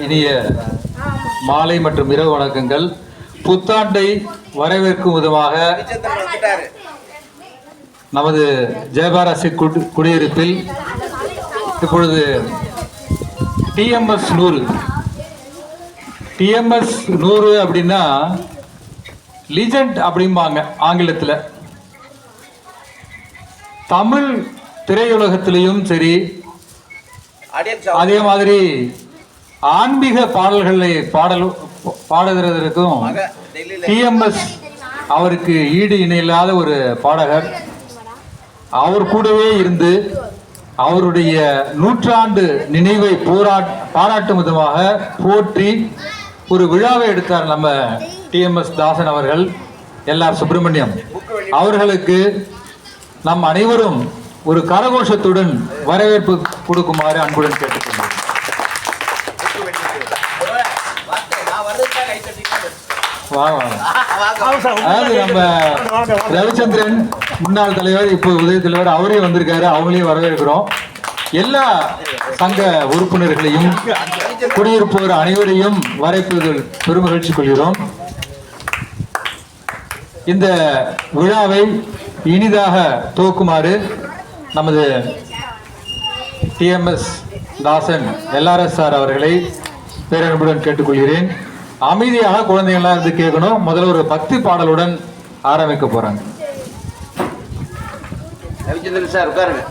இனிய மாலை மற்றும் இரவு வணக்கங்கள். புத்தாண்டை வரவேற்கும் விதமாக நமது ஜெயபாராசி குடி- குடியிருப்பில் இப்பொழுது டிஎம்எஸ் நூறு. டிஎம்எஸ் நூறு அப்படின்னா லீஜண்ட் அப்படிம்பாங்க ஆங்கிலத்தில். தமிழ் திரையுலகத்திலையும் சரி அதே மாதிரி ஆன்மீக பாடல்களை பாடல் பாடுகிறதற்கும் டிஎம்எஸ் அவருக்கு ஈடு இணையில்லாத ஒரு பாடகர். அவர் கூடவே இருந்து அவருடைய நூற்றாண்டு நினைவை போரா பாராட்டும் விதமாக போற்றி ஒரு விழாவை எடுத்தார் நம்ம டிஎம்எஸ் தாசன் அவர்கள் எல்ஆர் சுப்பிரமணியம். அவர்களுக்கு நம் அனைவரும் ஒரு கரகோஷத்துடன் வரவேற்பு கொடுக்குமாறு அன்புடன் கேட்டுக்கொள்கிறேன். ரவிச்சந்திரன் முன்னாள் தலைவர் இப்போ உதய தலைவர் அவரே வந்திருக்காரு. அவங்களையும் வரவேற்கிறோம். எல்லா சங்க உறுப்பினர்களையும் குடியிருப்போர் அனைவரையும் வரவேற்பதில் பெருமகிழ்ச்சி கொள்கிறோம். இந்த விழாவை இனிதாக துவக்குமாறு நமது டிஎம்எஸ் தாசன் எல்ஆர்எஸ் சார் அவர்களை பேரன்புடன் கேட்டுக்கொள்கிறேன். அமைதியாக குழந்தைகள்லாம் இருந்து கேட்கணும். முதல்ல ஒரு பக்தி பாடலுடன் ஆரம்பிக்க போறாங்க. ரவிச்சந்திரன் சார் உட்காருங்க.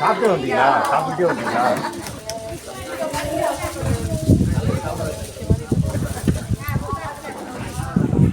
சாப்பிட்டு வந்தீங்களா? சாப்பிட்டே வந்தீங்களா?